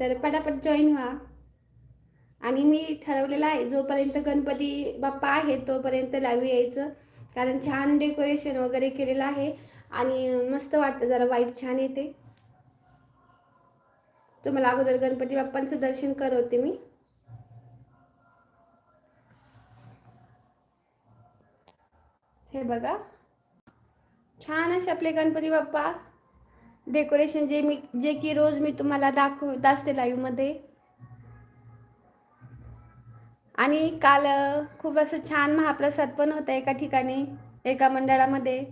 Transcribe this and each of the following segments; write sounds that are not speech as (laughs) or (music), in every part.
तर पटापट जॉईन व्हा. आणि मी ठरवलेलं आहे जोपर्यंत गणपती बाप्पा आहे तोपर्यंत लावी यायचं. कारण छान डेकोरेशन वगैरे केलेलं आहे आणि मस्त वाटतं जरा वाईट छान येते. तुम्हाला अगोदर गणपती बाप्पांचं दर्शन करवते मी. हे बघा. छान असे आपले गणपती बाप्पा डेकोरेशन जे मी जे की रोज मी तुम्हाला दाखव असते लाईव्हमध्ये आणि काल खूप असं छान महाप्रसाद पण होता एका ठिकाणी एका मंडळामध्ये.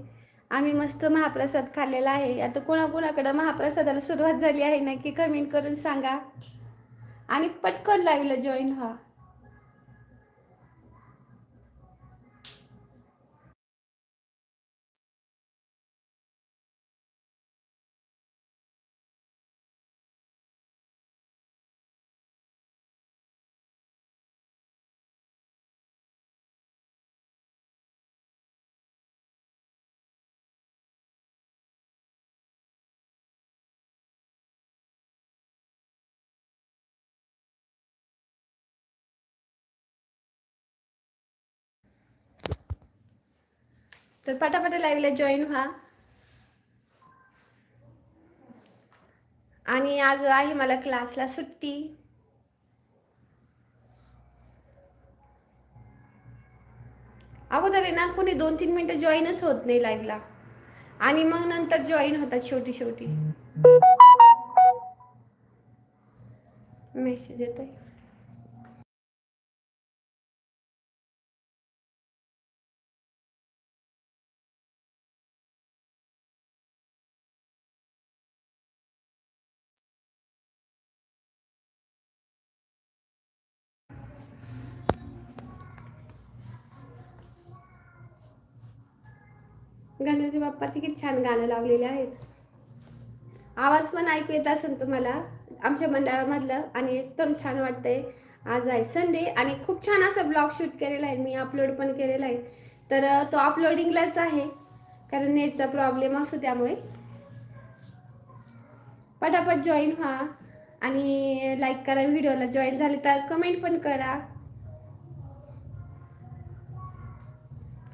आम्ही मस्त महाप्रसाद खाल्लेला आहे. आता कोणाकोणाकडं महाप्रसादाला सुरुवात झाली आहे नक्की कमेंट करून सांगा. आणि पटकन लाईव्हला जॉईन व्हा. तर पटापट लाईव्हला जॉईन व्हा. आणि आज आहे मला क्लासला सुट्टी. अगोदर आहे ना कोणी दोन तीन मिनटं जॉईनच होत नाही लाईव्हला आणि मग नंतर जॉईन होतात शेवटी शेवटी. मेसेज येतोय. गणपती बाप्पाचे किती छान गाणं लावलेले आहेत. आवाज पण ऐकू येत असेल तुम्हाला. आमच्या मंडळामधलं आणि एकदम छान वाटतंय. आज आहे संडे आणि खूप छान असा ब्लॉग शूट केलेला आहे. मी अपलोड पण केलेला आहे. तर तो अपलोडिंगलाच आहे. कारण नेटचा प्रॉब्लेम असतो त्यामुळे. पटापट जॉईन व्हा आणि लाईक करा. व्हिडिओला जॉईन झाले तर कमेंट पण करा.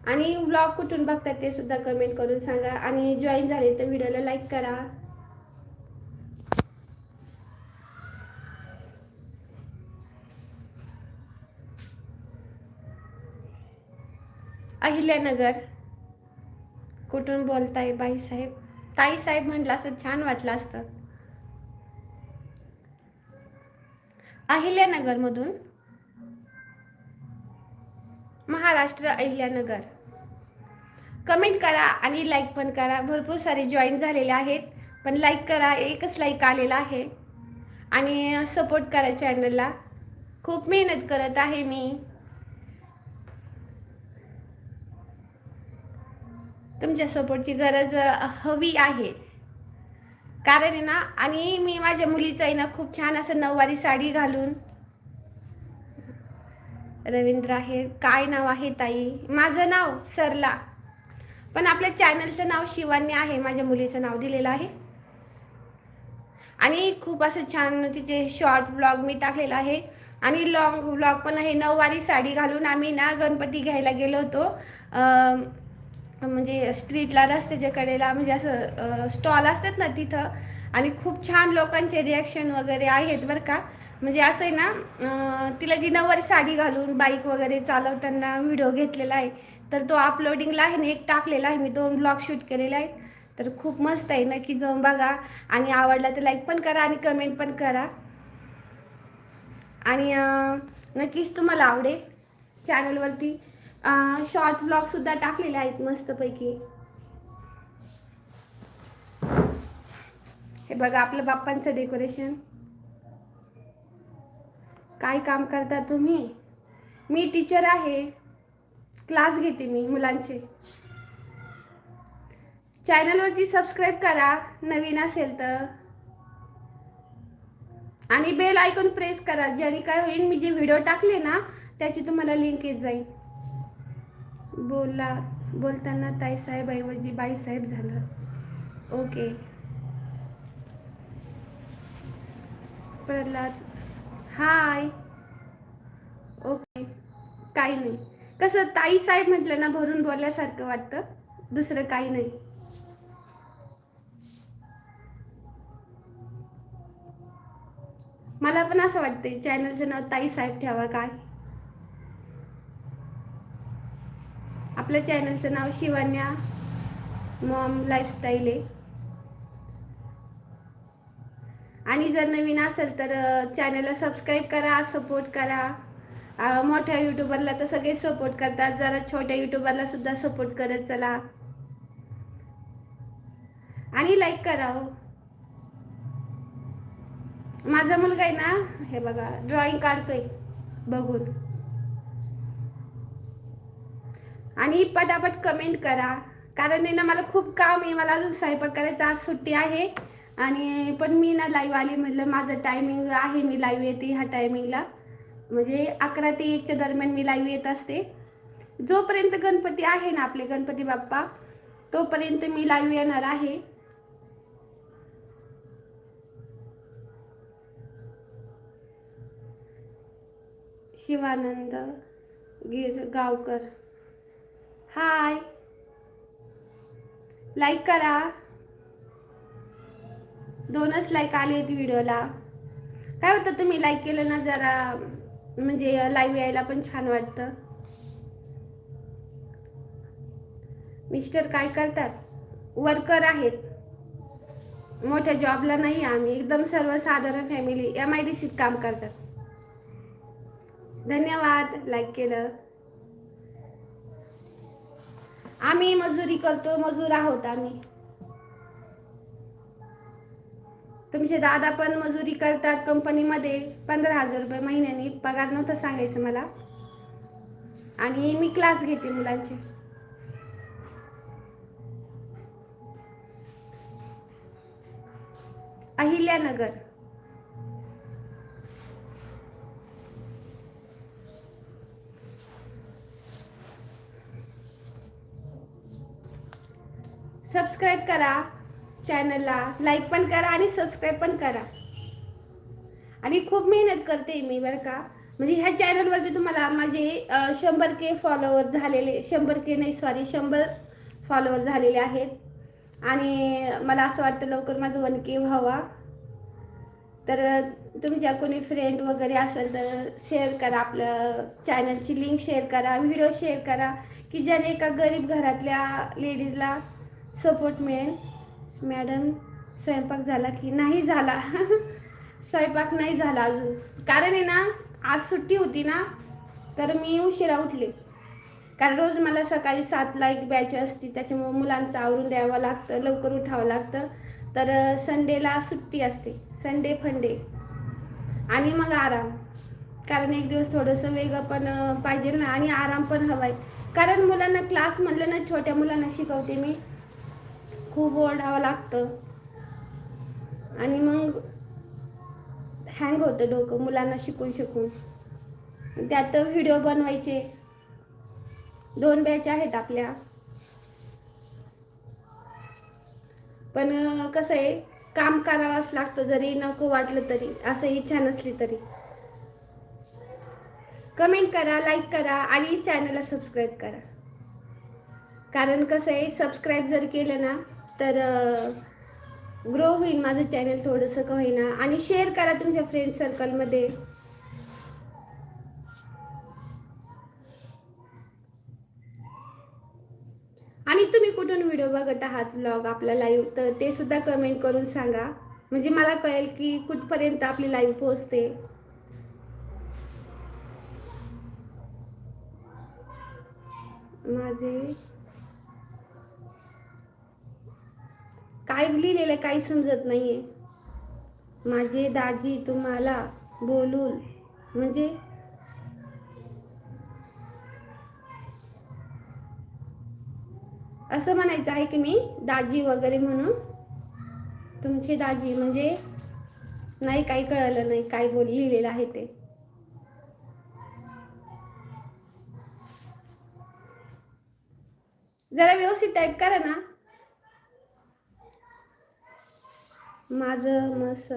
आणि व्लॉग कुठून बघतात ते सुद्धा कमेंट करून सांगा. आणि जॉईन झाले तर व्हिडिओला लाईक करा. अहिल्यानगर. कुठून बोलताय बाई साहेब? ताई साहेब म्हटलं असं छान वाटलं असतं. अहिल्यानगरमधून महाराष्ट्र अहिल्यानगर. कमेंट करा आणि लाईक पण करा. भरपूर सारे जॉईन झालेले आहेत. पण लाईक करा. एकच लाईक आलेला आहे. आणि सपोर्ट करा चॅनलला खूप मेहनत करत आहे मी. तुमच्या सपोर्टची गरज हवी आहे. कारण आहे ना आणि मी माझ्या मुलीचं आहे ना खूप छान असं नऊवारी साडी घालून रवींद्र आहे. काय नाव आहे ताई? माझं नाव सरला. पण आपल्या चॅनलचं नाव शिवानी आहे. माझ्या मुलीचं नाव दिलेलं आहे. आणि खूप असं छान तिचे शॉर्ट ब्लॉग मी टाकलेला आहे. आणि लॉंग ब्लॉग पण आहे. नऊवारी साडी घालून आम्ही ना गणपती घ्यायला गेलो होतो. म्हणजे स्ट्रीटला रस्त्याच्या कडेला म्हणजे असं स्टॉल असतात ना तिथं. आणि खूप छान लोकांचे रिॲक्शन वगैरे आहेत बरं का. म्हणजे असं आहे ना तिला जी नऊवारी साडी घालून बाईक वगैरे चालवताना व्हिडिओ घेतलेला आहे तर तो अपलोडिंगला आहे ना एक टाकलेला आहे. मी दोन ब्लॉग शूट केलेले आहेत. तर खूप मस्त आहे नक्की जाऊन बघा. आणि आवडला तर लाईक पण करा आणि कमेंट पण करा. आणि नक्कीच तुम्हाला आवडेल चॅनलवरती शॉर्ट ब्लॉगसुद्धा टाकलेले आहेत मस्तपैकी. हे बघा आपलं बाप्पांचं डेकोरेशन काय काम करता तुम्ही? मी टीचर आहे. क्लास घेते मी मुलांचे. चॅनलवरती सबस्क्राईब करा नवीन असेल तर. आणि बेल आयकॉन प्रेस करा ज्याने काय होईल मी जे व्हिडिओ टाकले ना त्याची तुम्हाला लिंक येत जाईल. बोला बोलताना ताईसाहेब ऐवजी बाईसाहेब झालं. Okay Pralhad hi. ओके. काही नाही. कसं ताई साहेब म्हटलं ना भरून बोलल्यासारखं वाटतं. दुसरं काही नाही. मला पण असं वाटतंय चॅनलचं नाव ताई साहेब ठेवा काय? आपल्या चॅनलचं नाव शिवान्या मॉम लाईफस्टाईल आहे. आणि जर नवीन असेल तर चॅनलला सबस्क्राईब करा सपोर्ट करा. मोठ्या यूट्यूबरला तर सगळे सपोर्ट करतात. जरा छोट्या यूट्यूबरला सुद्धा सपोर्ट करत चला. आणि लाईक करा हो. माझा मुलगा आहे ना हे बघा ड्रॉइंग काढतोय बघून. आणि पटापट कमेंट करा. कारण आहे ना मला खूप काम आहे. मला अजून स्वयंपाक करायचा आज सुट्टी आहे. आणि पण मी ना लाईव्ह आली म्हटलं माझं टायमिंग आहे मी लाईव्ह येते ह्या टायमिंगला म्हणजे अकरा ते एकच्या दरम्यान मी लाईव्ह येत असते. जोपर्यंत गणपती आहे ना आपले गणपती बाप्पा तोपर्यंत मी लाईव्ह येणार आहे. शिवानंद गिरगावकर. हाय लाईक करा. दोनच लाईक आले आहेत व्हिडिओला काय होतं तुम्ही लाईक केलं ना जरा म्हणजे लाईव्ह यायला पण छान वाटतं. मिस्टर काय करतात? वर्कर आहेत. मोठ्या जॉबला नाही आम्ही एकदम सर्वसाधारण फॅमिली एम आय डी सीत काम करतात. धन्यवाद लाईक केलं. आम्ही मजुरी करतो मजूर आहोत आम्ही. तुमचे दादा पण मजुरी करतात कंपनीमध्ये. पंधरा हजार रुपये महिन्याने. पगार नव्हता सांगायचं मला. आणि मी क्लास घेते मुलांचे. अहिल्यानगर. सबस्क्राईब करा. चॅनलला लाईक पण करा आणि सबस्क्राईब पण करा. आणि खूप मेहनत करते मी बरं का. म्हणजे ह्या चॅनलवरती तुम्हाला माझे शंभर के फॉलोअर झालेले शंभर के नाही सॉरी शंभर फॉलोअर झालेले आहेत. आणि मला असं वाटतं लवकर माझं वन के व्हावा. तर तुमच्या कोणी फ्रेंड वगैरे असेल तर शेअर करा आपलं चॅनलची लिंक शेअर करा व्हिडिओ शेअर करा की ज्याने एका गरीब घरातल्या लेडीजला सपोर्ट मिळेल. मॅडम स्वयंपाक झाला की नाही झाला? (laughs) स्वयंपाक नाही झाला अजून. कारण आहे ना आज सुट्टी होती ना तर मी उशिरा उठले. कारण रोज मला सकाळी सातला एक बॅच असते त्याच्यामुळे मुलांचं आवरून द्यावं लागतं लवकर उठावं लागतं. तर संडेला सुट्टी असते. संडे फंडे. आणि मग आराम. कारण एक दिवस थोडंसं वेगळं पण पाहिजे ना आणि आराम पण हवा आहे कारण मुलांना क्लास म्हणलं ना छोट्या मुलांना शिकवते मी. खूप ओरडावं लागतं. आणि मग हँग होतं डोकं मुलांना शिकून शिकून. त्यात व्हिडिओ बनवायचे. दोन बॅच आहेत आपल्या. पण कसं आहे काम करावंच लागतं जरी नको वाटलं तरी असं इच्छा नसली तरी. कमेंट करा लाईक करा आणि चॅनलला सबस्क्राईब करा. कारण कसं आहे सबस्क्राईब जर केलं ना तर ग्रो होईल माझं चॅनल थोडंसं का होईना. आणि शेअर करा तुमच्या फ्रेंड सर्कलमध्ये आणि तुम्ही कुठून व्हिडिओ बघत आहात ब्लॉग आपला लाईव्ह तर ते सुद्धा कमेंट करून सांगा. म्हणजे मला कळेल की कुठपर्यंत आपली लाईव्ह पोहोचते. माझे काय लिहिलेलं काही समजत नाही आहे माझे दाजी तुम्हाला बोलून म्हणजे असं म्हणायचं आहे की मी दाजी वगैरे म्हणून. तुमचे दाजी म्हणजे नाही काही कळलं नाही काय बोल लिहिलेलं आहे ते. जरा व्यवस्थित टाईप करा ना. माझं मस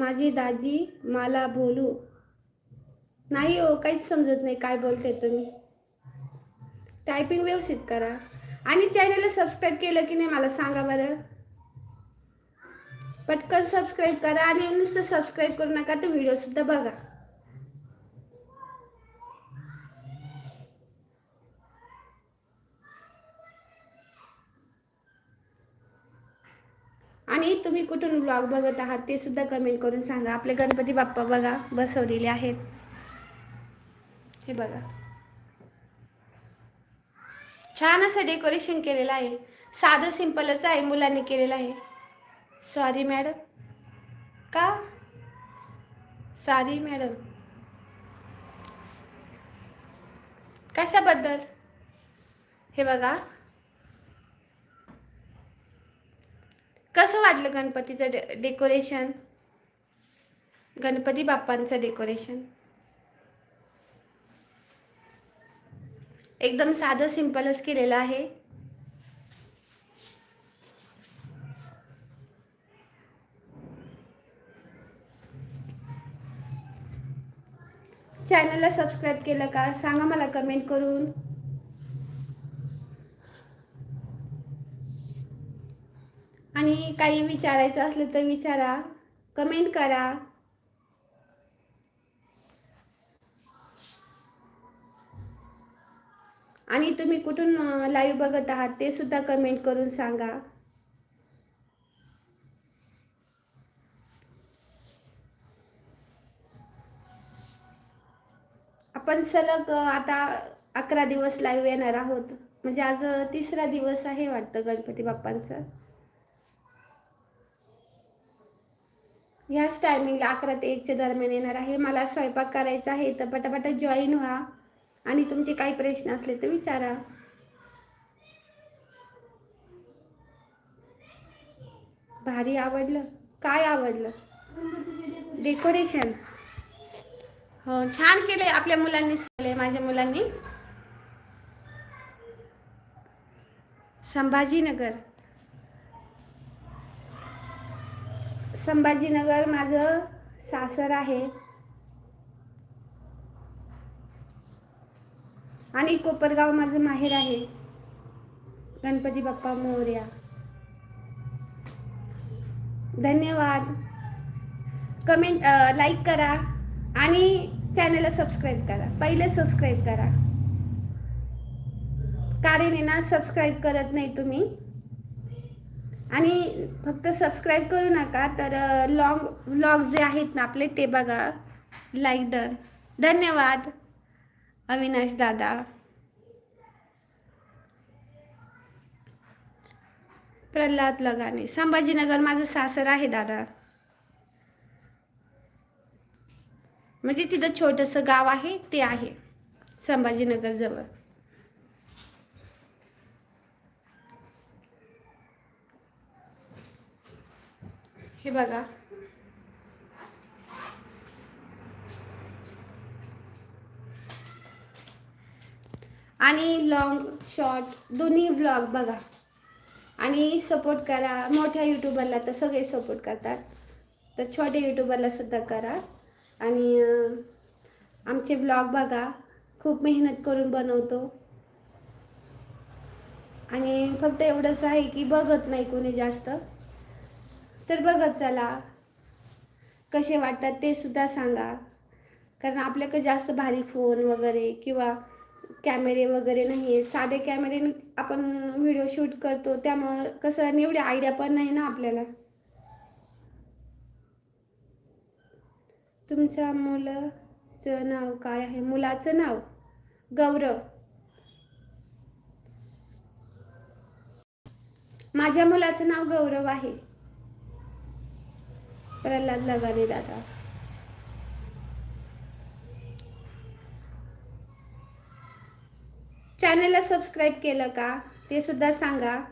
माझी दाजी मला बोलू. नाही हो काहीच समजत नाही काय बोलते तुम्ही. टायपिंग व्यवस्थित करा. आणि चॅनलला सबस्क्राईब केलं की नाही मला सांगा बरं. पटकन सबस्क्राईब करा आणि नुसतं सबस्क्राईब करू नका तर व्हिडिओसुद्धा बघा. आणि तुम्ही कुठून ब्लॉग बघत आहात ते सुद्धा कमेंट करून सांगा. आपले गणपती बाप्पा बघा बसवलेले आहेत. हे बघा. छान असं डेकोरेशन केलेलं आहे. साधं सिंपलच आहे मुलांनी केलेलं आहे. सॉरी मॅडम का? सॉरी मॅडम कशाबद्दल? हे बघा. कसं वाटलं गणपतीचं डे डेकोरेशन गणपती बाप्पांचं डेकोरेशन एकदम साधं सिंपलच केलेलं आहे. चॅनलला सबस्क्राईब केलं का? सांगा मला कमेंट करून. आणि काही विचारायचं असलं तर विचारा कमेंट करा. आणि तुम्ही कुठून लाईव्ह बघत आहात ते सुद्धा कमेंट करून सांगा. आपण सलग आता अकरा दिवस लाईव्ह येणार आहोत. म्हणजे आज तिसरा दिवस आहे वाटतं गणपती बाप्पांचं. ह्याच टायमिंगला अकरा ते एकच्या दरम्यान येणार आहे. मला स्वयंपाक करायचा आहे तर पटापट जॉईन व्हा. आणि तुमचे काही प्रश्न असले तर विचारा. भारी आवडलं. काय आवडलं? डेकोरेशन हो छान केले आपल्या मुलांनीच केले माझ्या मुलांनी. संभाजीनगर. संभाजीनगर माझं सासर आहे. आणि कोपरगाव माझं माहेर आहे. गणपती बाप्पा मोर्या. धन्यवाद. कमेंट लाईक करा आणि चॅनलला सबस्क्राईब करा. पहिले सबस्क्राईब करा. कारण आहे ना सबस्क्राईब करत नाही तुम्ही. आणि फक्त सबस्क्राईब करू नका तर लॉंग व्लॉग जे आहेत ना आपले ते बघा. लाईक डन धन्यवाद अविनाश दादा. प्रल्हाद लगाने. संभाजीनगर माझं सासर आहे दादा. म्हणजे तिथं छोटंसं गाव आहे ते आहे. संभाजीनगर हे बघा. आणि लॉंग शॉर्ट दोन्ही ब्लॉग बघा. आणि सपोर्ट करा. मोठ्या यूट्यूबरला तर सगळे सपोर्ट करतात. तर छोट्या यूट्यूबरला सुद्धा करा. आणि आमचे ब्लॉग बघा. खूप मेहनत करून बनवतो. आणि फक्त एवढंच आहे की बघत नाही कोणी जास्त. तर बघत चला. कसे वाटतात ते सुद्धा सांगा. कारण आपल्याकडे जास्त भारी फोन वगैरे किंवा कॅमेरे वगैरे नाही आहे साधे कॅमेरेने आपण व्हिडिओ शूट करतो. त्यामुळं कसं आणि एवढी आयडिया पण नाही ना आपल्याला. तुमच्या मुलाचं नाव काय आहे? मुलाचं नाव? गौरव. माझ्या मुलाचं नाव गौरव आहे. प्रल्हाद लगाने दादा. चॅनलला सबस्क्राईब केलं का? ते सुद्धा सांगा.